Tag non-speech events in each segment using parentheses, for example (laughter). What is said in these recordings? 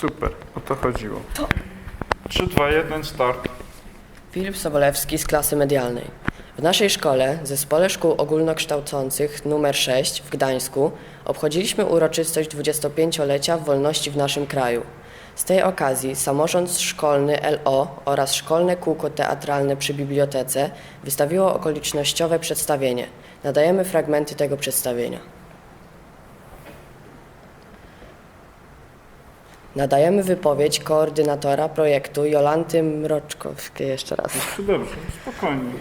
Super, o to chodziło. 3, 2, 1, start. Filip Sobolewski z klasy medialnej. W naszej szkole, Zespole Szkół Ogólnokształcących nr 6 w Gdańsku, obchodziliśmy uroczystość 25-lecia wolności w naszym kraju. Z tej okazji samorząd szkolny LO oraz Szkolne Kółko Teatralne przy Bibliotece wystawiło okolicznościowe przedstawienie. Nadajemy fragmenty tego przedstawienia. Nadajemy wypowiedź koordynatora projektu Jolanty Mroczkowskiej. Jeszcze raz. Dobrze, spokojnie.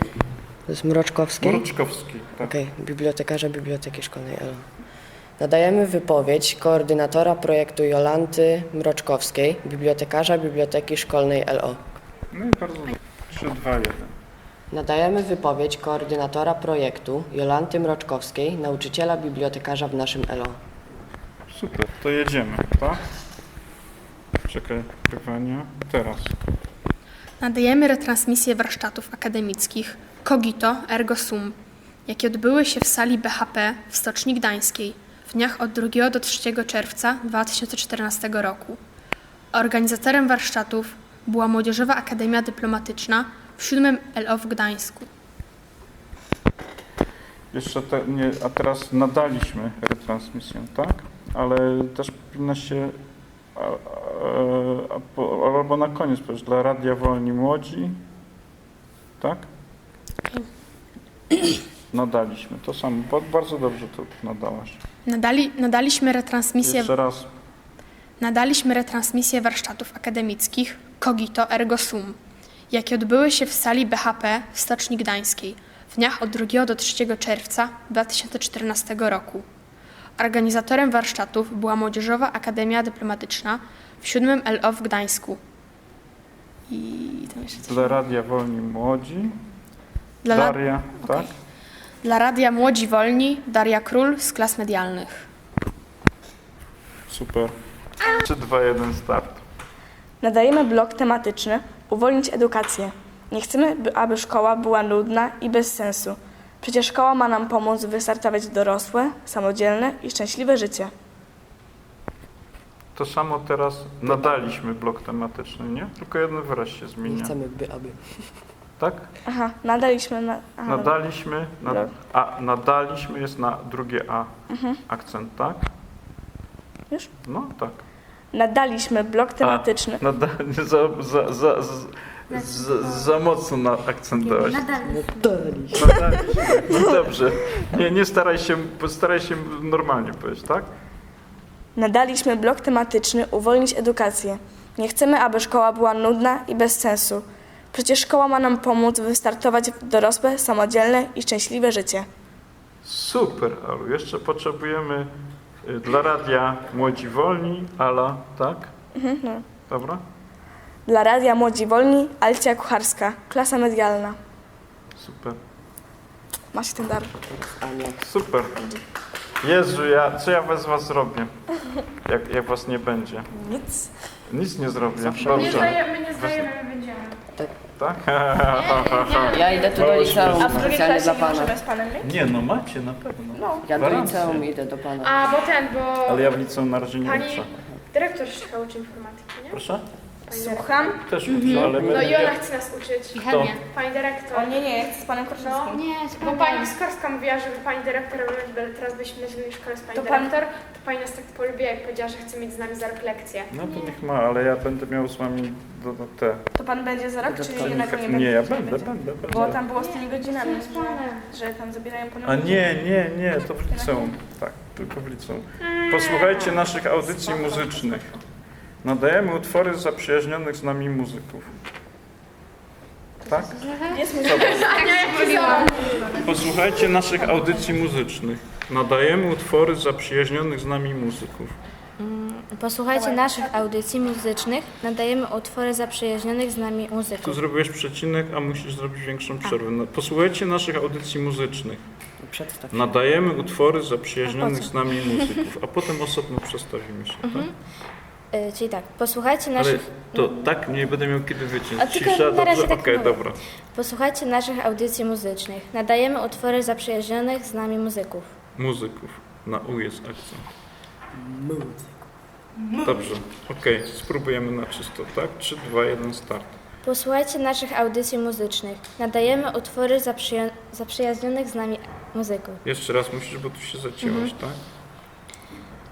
To jest Mroczkowskiej? Mroczkowski, tak. Okej, bibliotekarza Biblioteki Szkolnej ELO. Nadajemy wypowiedź koordynatora projektu Jolanty Mroczkowskiej, bibliotekarza Biblioteki Szkolnej LO. No i bardzo dobrze. 3, 2, 1. Nadajemy wypowiedź koordynatora projektu Jolanty Mroczkowskiej, nauczyciela bibliotekarza w naszym LO. Super, to jedziemy, tak? Czekaj, pytania. Teraz. Nadajemy retransmisję warsztatów akademickich Cogito Ergo Sum, jakie odbyły się w sali BHP w Stoczni Gdańskiej w dniach od 2 do 3 czerwca 2014 roku. Organizatorem warsztatów była Młodzieżowa Akademia Dyplomatyczna w 7 LO w Gdańsku. Jeszcze te, nie, a teraz nadaliśmy retransmisję, tak? Ale też powinna się albo na koniec powiesz, dla Radia Wolni Młodzi, tak? Nadaliśmy, to samo, Ba- bardzo dobrze to nadałaś. Nadali, nadaliśmy retransmisję Jeszcze raz, Nadaliśmy retransmisję warsztatów akademickich Cogito Ergo Sum, jakie odbyły się w sali BHP w Stoczni Gdańskiej w dniach od 2 do 3 czerwca 2014 roku. Organizatorem warsztatów była Młodzieżowa Akademia Dyplomatyczna w 7 LO w Gdańsku. I tam jeszcze coś. dla Radia Wolni Młodzi, Dla, la- Daria, tak? dla Radia Młodzi Wolni Daria Król z klas medialnych. Super. 3, 2, 1, start. Nadajemy blok tematyczny Uwolnić edukację. Nie chcemy, by, aby szkoła była nudna i bez sensu. Przecież szkoła ma nam pomóc wystartować w dorosłe, samodzielne i szczęśliwe życie. To samo teraz nadaliśmy blok tematyczny, nie? Tylko jeden wyraz się Nie zmienia. chcemy, by aby. Tak? Aha, nadaliśmy na. Aha, Nadaliśmy, nad, Dobra. a nadaliśmy jest na drugie A. Akcent, tak? Już? No tak. Nadaliśmy blok tematyczny. Nada, (laughs) za, za, za, za, za, za mocno na akcent dałaś. Nadal. Nadaliśmy. Nadaliśmy. No dobrze. Nie, nie staraj się, staraj się normalnie powiedzieć, tak? Nadaliśmy blok tematyczny Uwolnić edukację. Nie chcemy, aby szkoła była nudna i bez sensu. Przecież szkoła ma nam pomóc wystartować w dorosłe, samodzielne i szczęśliwe życie. Super, Alu. Jeszcze potrzebujemy y, dla radia Młodzi Wolni, Ala, tak? no. Dobra? Dla Radia Młodzi Wolni Alicja Kucharska, klasa medialna. Super. Macie ten dar. Super. Jezu, ja, co ja bez was zrobię, jak, jak was nie będzie? Nic. Nic nie zrobię. Zawsze Dobrze. my nie zdajemy, my będziemy. Tak? Ja idę tu do liceum specjalnie dla pana. z panem mieć? Nie, no macie na pewno. No. Ja do liceum idę do pana. A, bo ten, bo Ale ja w liceum na razie nie Pani- uczę. dyrektor się uczy informatyki, nie? Proszę? Słucham? Też uczę, ale my... No i ona chce nas uczyć. I chemię. Pani dyrektor. O nie, nie, chcę z panem No, Korzystkim. Nie, bo pani spokojnie. Skorska mówiła, żeby pani dyrektor, żeby teraz byliśmy na zielonej szkole z pani To pan- dyrektor, to pani nas tak polubiła i powiedziała, że chce mieć z nami za rok lekcję. No to niech ma, ale ja będę miał z wami do, do te... To pan będzie za rok, czy jednak nie Nie, będzie? ja Czy będę, będzie? będę, Bo będę. tam było z tymi godzinami, Z panem. że, że tam zabierają panu A nie, nie, nie, to w liceum. Tak, tylko w liceum. Posłuchajcie naszych audycji muzycznych. Nadajemy utwory zaprzyjaźnionych z nami muzyków. Tak? Jest mi Posłuchajcie naszych audycji muzycznych. Nadajemy utwory zaprzyjaźnionych z nami muzyków. Posłuchajcie naszych audycji muzycznych. Nadajemy utwory zaprzyjaźnionych z nami Tu muzyków. zrobiłeś przecinek, a musisz zrobić większą przerwę. No, Posłuchajcie naszych audycji muzycznych. Przedstaw się. Nadajemy utwory zaprzyjaźnionych z nami muzyków, a potem osobno przedstawimy się. Tak? Y, czyli tak, posłuchajcie Ale naszych, to tak nie będę miał kiedy wyciąć. A tylko Cisza, na razie dobrze? tak Okej, mówię. dobra. posłuchajcie naszych audycji muzycznych. Nadajemy utwory zaprzyjaźnionych z nami muzyków. Muzyków. Na U jest akcent. Dobrze, okej, spróbujemy na czysto, tak? 3, 2, 1, start. Posłuchajcie naszych audycji muzycznych. Nadajemy utwory zaprzyja- zaprzyjaźnionych z nami muzyków. Jeszcze raz musisz, bo tu się zacięłaś, tak?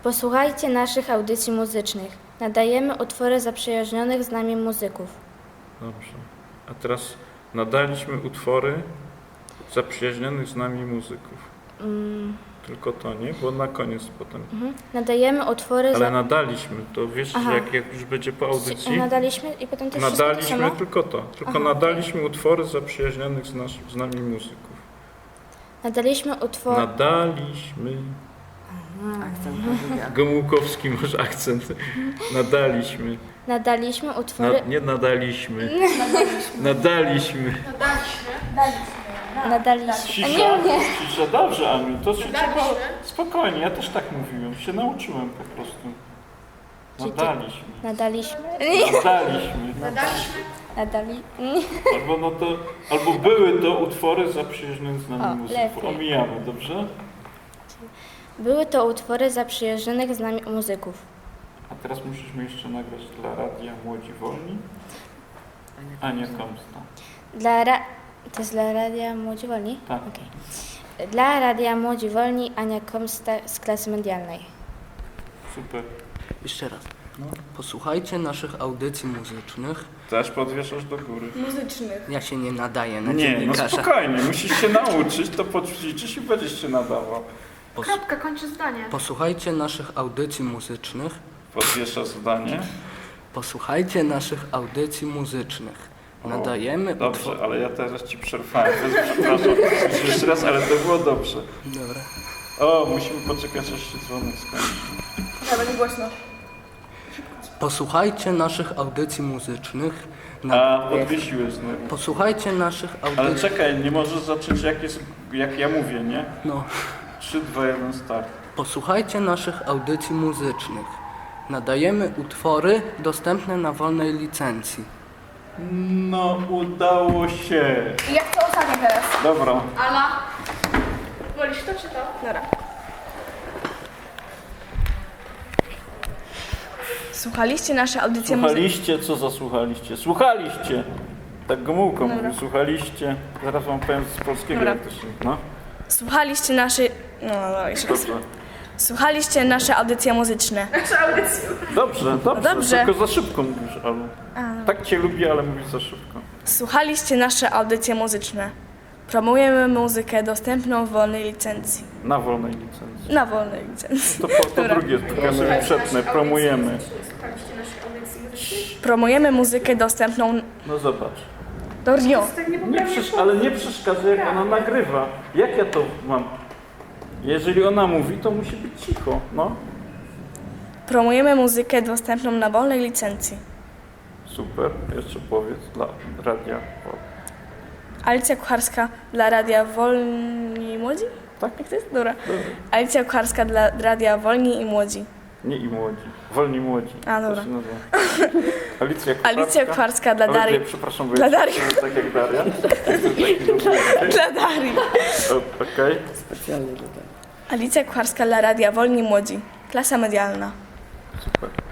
Posłuchajcie naszych audycji muzycznych. Nadajemy utwory zaprzyjaźnionych z nami muzyków. Dobrze. A teraz nadaliśmy utwory zaprzyjaźnionych z nami muzyków. Mm, Tylko to, nie? Bo na koniec potem. mhm. Nadajemy utwory Ale za... nadaliśmy, to wiesz, Aha. jak, jak już będzie po audycji, Nadaliśmy i potem też wszystko to nadaliśmy samo? tylko to. Tylko Aha, nadaliśmy utwory zaprzyjaźnionych z, nas, z nami muzyków. Nadaliśmy utwory... Nadaliśmy. Gomułkowski może akcent. Nadaliśmy. Nadaliśmy Na, utwory... nie nadaliśmy. Nadaliśmy. Nadaliśmy... A Cisza. nie, nie. Cisza. Dobrze, Aniu. To się trzeba... Spokojnie, ja też tak mówiłem. Się nauczyłem po prostu. Nadaliśmy. Nadaliśmy... Nadaliśmy. Nadali... Albo, no to, albo były to utwory zaprzyjaźnione z nami O, muzyków. lepiej. Omijamy, dobrze? Były to utwory zaprzyjaźnionych z nami muzyków. A teraz musisz mi jeszcze nagrać dla radia Młodzi Wolni. Ania Komsta. Dla ra... To jest dla Radia Młodzi Wolni? Tak. Okej. Dla Radia Młodzi Wolni Ania Komsta z klasy medialnej. Super. Jeszcze raz. Posłuchajcie naszych audycji muzycznych. Też podwieszasz do góry. Ja się nie nadaję na Nie, no spokojnie, musisz się nauczyć, to poćwiczysz i będziesz się nadawał. Pos- Kropka, kończy zdanie. posłuchajcie naszych audycji muzycznych. Podwieszasz zdanie. Posłuchajcie naszych audycji muzycznych. Nadajemy Dobrze, ale ja teraz ci przerwałem, więc przepraszam. Musisz Jeszcze raz, ale to było dobrze. Dobra. O, musimy poczekać, aż się dzwonek skończy. Dobra, nie głośno. Posłuchajcie naszych audycji muzycznych. Na... A, podwiesiłeś znowu. Posłuchajcie naszych Ale audycji. czekaj, nie możesz zacząć jak, jest, jak ja mówię, nie? No. 3, 2, 1, start. Posłuchajcie naszych audycji muzycznych. Nadajemy utwory dostępne na wolnej licencji. No, udało się. I jak to ostatnie teraz? Dobra. Ala, wolisz to czy to? Dobra. Słuchaliście nasze audycje muzyczne? Słuchaliście, co zasłuchaliście? Słuchaliście! Tak Gomułko mówi, słuchaliście. Zaraz wam powiem z polskiego, Dobra. jak to się... No, Słuchaliście nasze... No, no, jeszcze raz. dobrze. Słuchaliście nasze audycje muzyczne. Dobrze, dobrze, dobrze. tylko za szybko mówisz, Alu. Tak cię lubię, ale mówisz za szybko. Słuchaliście nasze audycje muzyczne. Promujemy muzykę dostępną w wolnej licencji. Na wolnej licencji. Na wolnej licencji. To, po, to drugie, tylko ja sobie przetnę, promujemy. Promujemy muzykę dostępną No zobacz. do Rio. Nie przesz- ale nie przeszkadza, jak ona nagrywa. Jak ja to mam? Jeżeli ona mówi, to musi być cicho, no. Promujemy muzykę dostępną na wolnej licencji. Super, jeszcze powiedz dla radia. Alicja Kucharska dla Radia Wolni i Młodzi? Tak. Jak to jest? Dobra. Alicja Kucharska dla Radia Wolni i Młodzi. Nie i młodzi. Wolni młodzi. A, dobra. To się nazywa. Alicja Kucharska. (laughs) Alicja Kucharska dla Ale Darii. nie, przepraszam, bo Dla Darii. tak jak Daria. (laughs) Taki. Dla Darii. O, Okej. Specjalnie tego. Alicja Kucharska dla Radia Wolni Młodzi. Klasa medialna. Super.